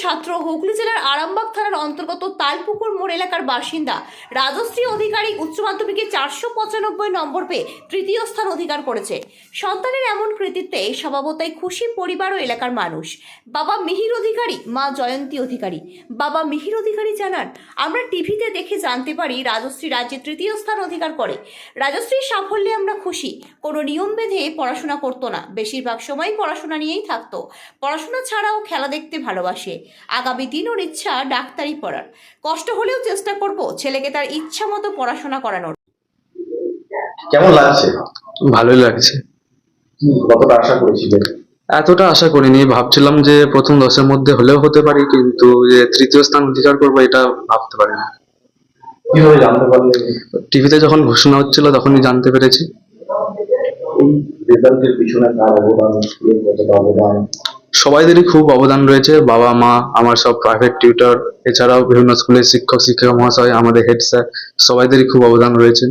ছাত্র হুগলি জেলার আরামবাগ থানার অন্তর্গত তালপুকুর মোড় এলাকার বাসিন্দা। রাজশ্রী অধিকারী উচ্চ মাধ্যমিকে চারশো পঁচানব্বই নম্বর পেয়ে তৃতীয় স্থান অধিকার করেছে। সন্তানের এমন কৃতিত্বে স্বভাবতই খুশি পরিবার ও এলাকার মানুষ। বাবা মিহির অধিকারী, মা জয়ন্তী অধিকারী। বাবা মিহির অধিকারী জানান, আমরা টিভিতে দেখে জানতে পারি রাজশ্রী রাজ্যে তৃতীয় স্থান অধিকার করে। রাজশ্রীর সাফল্যে আমরা খুশি। কোনো নিয়ম বেঁধে পড়াশোনা করতো না। বেশিরভাগ সময় পড়াশোনা নিয়েই থাকতো। পড়াশোনা ছাড়াও খেলা দেখতে ভালোবাসে। আগামী দিন ওর ইচ্ছা ডাক্তারি পড়ার। কষ্ট হলেও চেষ্টা করব ছেলেকে তার ইচ্ছা মতো পড়াশোনা করানোর। কেমন লাগছে? ভালোই লাগছে। কতটা আশা করেছিলেন এতটা আশা করিনি ভাবছিলাম যে প্রথম দশের মধ্যে হলেও হতে পারি কিন্তু যে তৃতীয় স্থান অধিকার করব এটা ভাবতে পারিনি। কীভাবে জানতে পারলেন টিভিতে যখন ঘোষণা হচ্ছিল তখনই জানতে পেরেছি। এই রেজাল্টের পিছনে কার অবদান? স্কুলের কতটা অবদান? সবাইদেরই খুব অবদান রয়েছে। বাবা, মা, আমার সব প্রাইভেট টিউটর এছাড়াও বিভিন্ন স্কুলের শিক্ষক, শিক্ষিকা, মহাশয়, আমাদের হেড স্যার সবাইদেরই খুব অবদান রয়েছে।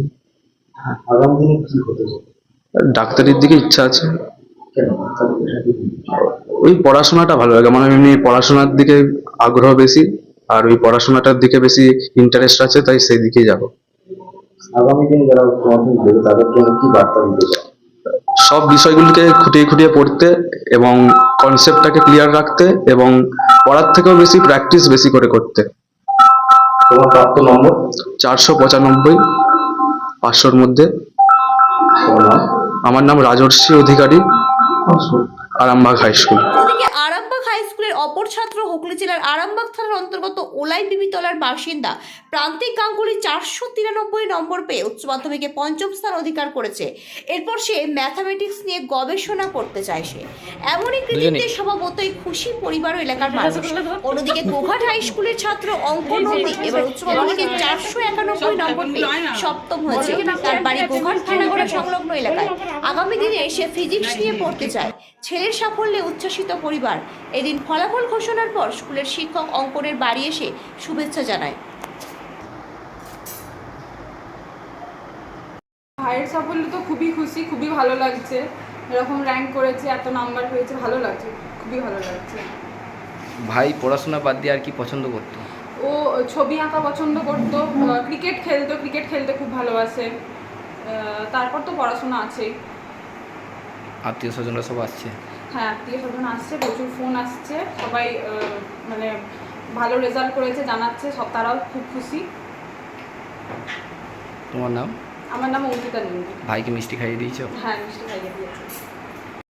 ডাক্তারির দিকে ইচ্ছা আছে? ওই পড়াশোনাটা ভালো লাগে। মানে এমনি পড়াশোনার দিকে আগ্রহ বেশি, আর ওই পড়াশোনাটার দিকে বেশি ইন্টারেস্ট আছে, তাই সেই দিকেই যাব। আগামী দিনে যারা তাদের জন্য কি বার্তা দিতে সব বিষয়গুলিকে খুঁটিয়ে খুঁটিয়ে পড়তে এবং কনসেপ্টটাকে ক্লিয়ার রাখতে এবং পড়ার থেকেও বেশি প্র্যাকটিস বেশি করে করতে। তোমার প্রাপ্ত নম্বর? চারশো পঁচানব্বই পাঁচশোর মধ্যে। আমার নাম রাজর্ষি অধিকারী। আরামবাগ হাই স্কুল অপর ছাত্র হুগলি জেলার আরামবাগ থানার অন্তর্গত ওলাই বিবিতলার বাসিন্দা প্রান্তিক গাঙ্গুলি চারশো তিরানব্বই নম্বর পেয়ে উচ্চ মাধ্যমিকে পঞ্চম স্থান অধিকার করেছে। এরপর সে ম্যাথামেটিক্স নিয়ে গবেষণা করতে চায় সে। এমনই কৃতিত্বে স্বভাবতই খুশি পরিবার ও এলাকার মানুষ। অন্যদিকে গোঘাট হাই স্কুলের ছাত্র অঙ্ক নন্দী এবার উচ্চ মাধ্যমিকে চারশো একানব্বই নম্বর পেয়ে সপ্তম হয়েছে। তার বাড়ি গোঘাট থানাগড়া সংলগ্ন এলাকায়। আগামী দিনে সে ফিজিক্স নিয়ে পড়তে চায়। ছেলের সাফল্যে উচ্ছ্বাসিত পরিবার এদিন ফলাফল ঘোষণার পর স্কুলের শিক্ষক অঙ্কনের বাড়ি এসে শুভেচ্ছা জানায়। ভাইয়ের সাফল্য তো খুবই খুশি খুবই ভালো লাগছে। এরকম র্যাঙ্ক করেছে এত নাম্বার হয়েছে ভালো লাগছে খুবই ভালো লাগছে। ভাই পড়াশোনা বাদ দিয়ে আর কি পছন্দ করতো? ও ছবি আঁকা পছন্দ করতো ক্রিকেট খেলতো ক্রিকেট খেলতে খুব ভালোবাসে। আহ, তারপর তো পড়াশোনা আছেই। আত্মীয় স্বজনরা সব আসছে। হ্যাঁ আত্মীয় স্বজন আসছে প্রচুর ফোন আসছে সবাই মানে ভালো রেজাল্ট করেছে জানাচ্ছে সব তারাও খুব খুশি। তোমার নাম? আমার নাম অঙ্কিতা নন্দী ভাইকে মিষ্টি খাইয়ে দিয়েছ? হ্যাঁ মিষ্টি খাইয়ে দিয়েছে।